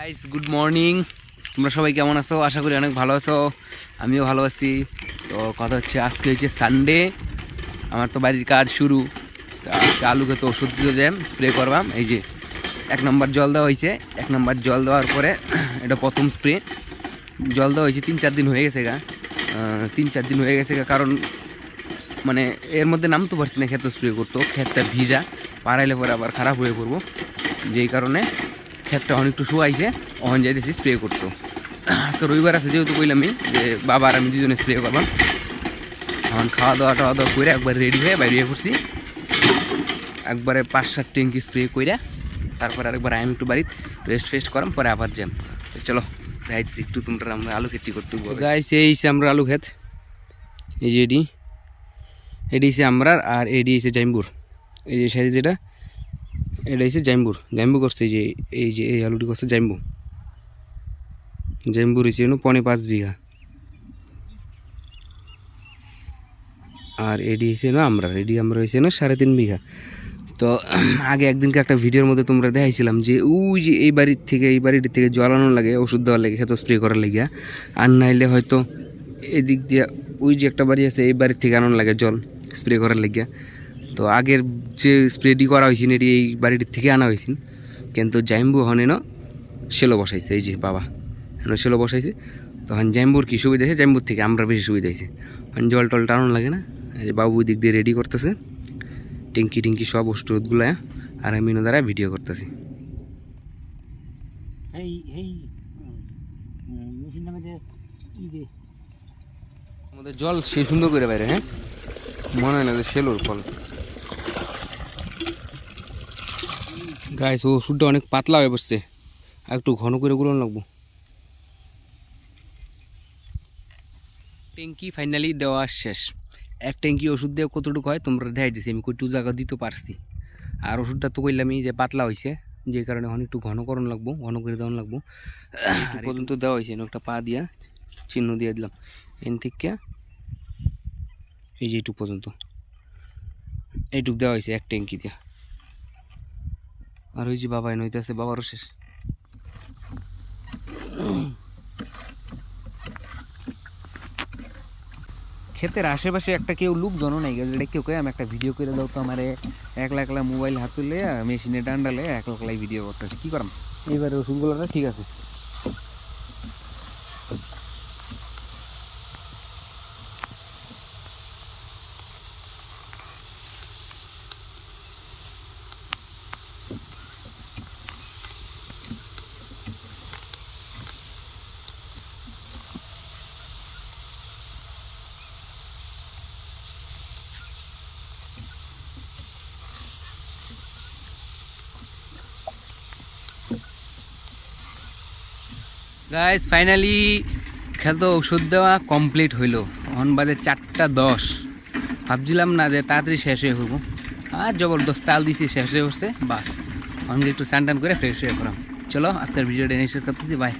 Guys good morning তোমরা সবাই কেমন আছো? আশা করি অনেক ভালো আছো। আমিও ভালো আছি। তো কথা হচ্ছে, আজকে হচ্ছে সানডে আমার তো বাড়ির কাজ শুরু। আলুকে তো ওষুধ দিয়ে জ্যাম স্প্রে করবাম। এই যে, এক নম্বর জল দেওয়া হয়েছে। এক নম্বর জল দেওয়ার পরে এটা প্রথম স্প্রে জল দেওয়া হয়েছে তিন চার দিন হয়ে গেছে গা। তিন চার দিন হয়ে গেছে গা, কারণ মানে এর মধ্যে নামতে পারছি না, ক্ষেত স্প্রে করতো। ক্ষেতটা ভিজা। পাড়াইলে পরে আবার খারাপ হয়ে পড়ব। যেই কারণে ক্ষেতটা অনেকটু শুয়াইছে অহন যাইতেছি স্প্রে করতো। আজকে রবিবার আছে যেহেতু কইলামই যে বাবা আর আমি দুজনে স্প্রে করবাম এখন খাওয়া দাওয়া টাওয়া দাওয়া করে একবার রেডি হয়ে বাইরে করছি একবারে পাঁচ সাত ট্যাঙ্কি স্প্রে কইরা তারপর আরেকবার আমি একটু বাড়িতে রেস্ট ফেস্ট করাম, পরে আবার যাম চলো দেখাইছি একটু তোমরা আমরা আলু খেতি করতে গাইস এই আমরা আলু ক্ষেত। এই যে এডি এডি আমরার আর এডি হচ্ছে জাইম্বুর। এই যে সাইড যেটা এটা হচ্ছে জাইম্বুর। জাইম্বু করছে যে, এই যে, এই আলুটি করছে জাইম্বু। জাইম্বুর হচ্ছে এনো পনে পাঁচ বিঘা। আর এডি হচ্ছে না আমরা এডি আমরা হয়েছে না সাড়ে তিন বিঘা। তো আগে একদিনকে একটা ভিডিওর মধ্যে তোমরা দেখাইছিলাম যে, ওই যে এই বাড়ির থেকে, এই বাড়ির থেকে আনানো লাগে, ওষুধ দেওয়ার লাগে খেতো স্প্রে করার লাগিয়া। আর নাইলে হয়তো এদিক দিয়ে ওই যে একটা বাড়ি আছে, এই বাড়ির থেকে আনানো লাগে জল স্প্রে করার লাগিয়া। তো আগের যে স্প্রেডি করা হয়েছিল এটি এই বাড়িটির থেকে আনা হয়েছিল কিন্তু জাইম্বু হনে ন সেলো বসাইছে এই যে বাবা এখন সেলো বসাইছে। তখন জাইম্বুর কী সুবিধা আছে জাইম্বুর থেকে আমরা বেশি সুবিধা হয়েছে। জল টল টানানো লাগে না? এই যে বাবু দিক দিয়ে রেডি করতেছে। টিঙ্কি টিঙ্কি সব ওষুধগুলো আর আমি দ্বারা ভিডিও করতেছি। আমাদের জল সে সুন্দর করে বাইরে হ্যাঁ? মনে হয় না যে সেলোর ফল। গাইস ও ওষুধটা অনেক পাতলা হয়ে বসছে। আর একটু ঘন করে গুলো লাগবো। ট্যাঙ্কি ফাইনালি দেওয়া শেষ। এক ট্যাঙ্কি ওষুধ দিয়ে কতটুকু হয় তোমরা দেখাই দিছি আমি কটু জায়গা দিতে পারছি। আর ওষুধটা তো কইলামই যে পাতলা হয়েছে যে কারণে এখন একটু ঘন করণ লাগবো ঘন করে দেওয়া লাগবো। পর্যন্ত দেওয়া হয়েছে একটা পা দিয়া চিহ্ন দিয়ে দিলাম। এন থেকে এই যে এইটুক পর্যন্ত। এইটুক দেওয়া হয়েছে এক ট্যাঙ্কি দিয়া। আর ওই যে বাবা নইতে আছে বাবারও শেষ। ক্ষেতের আশেপাশে একটা কেউ লোকজনও নাই গেছে, এটা কেউ কয়ে, আমি একটা ভিডিও করে দাও তো আমার একলা একলা মোবাইল হাতুলে মেশিনে ডান্ডালে একলা একলাই ভিডিও করতেছি, কী করাম? এইবারে ওষুধগুলোটা ঠিক আছে? গাইস ফাইনালি খেলতো ওষুধ দেওয়া কমপ্লিট হইল। অন বাজে চারটা দশ। ভাবছিলাম না যে তাড়াতাড়ি শেষ হয়ে হব আর জবরদস্ত তাল দিছি, শেষ হয়ে বসতে বাস। অনেক একটু স্নান টান করে ফ্রেশ হয়ে পড়াম। চলো, আজকের ভিডিওটা নিয়ে শেষ করতেছি বাই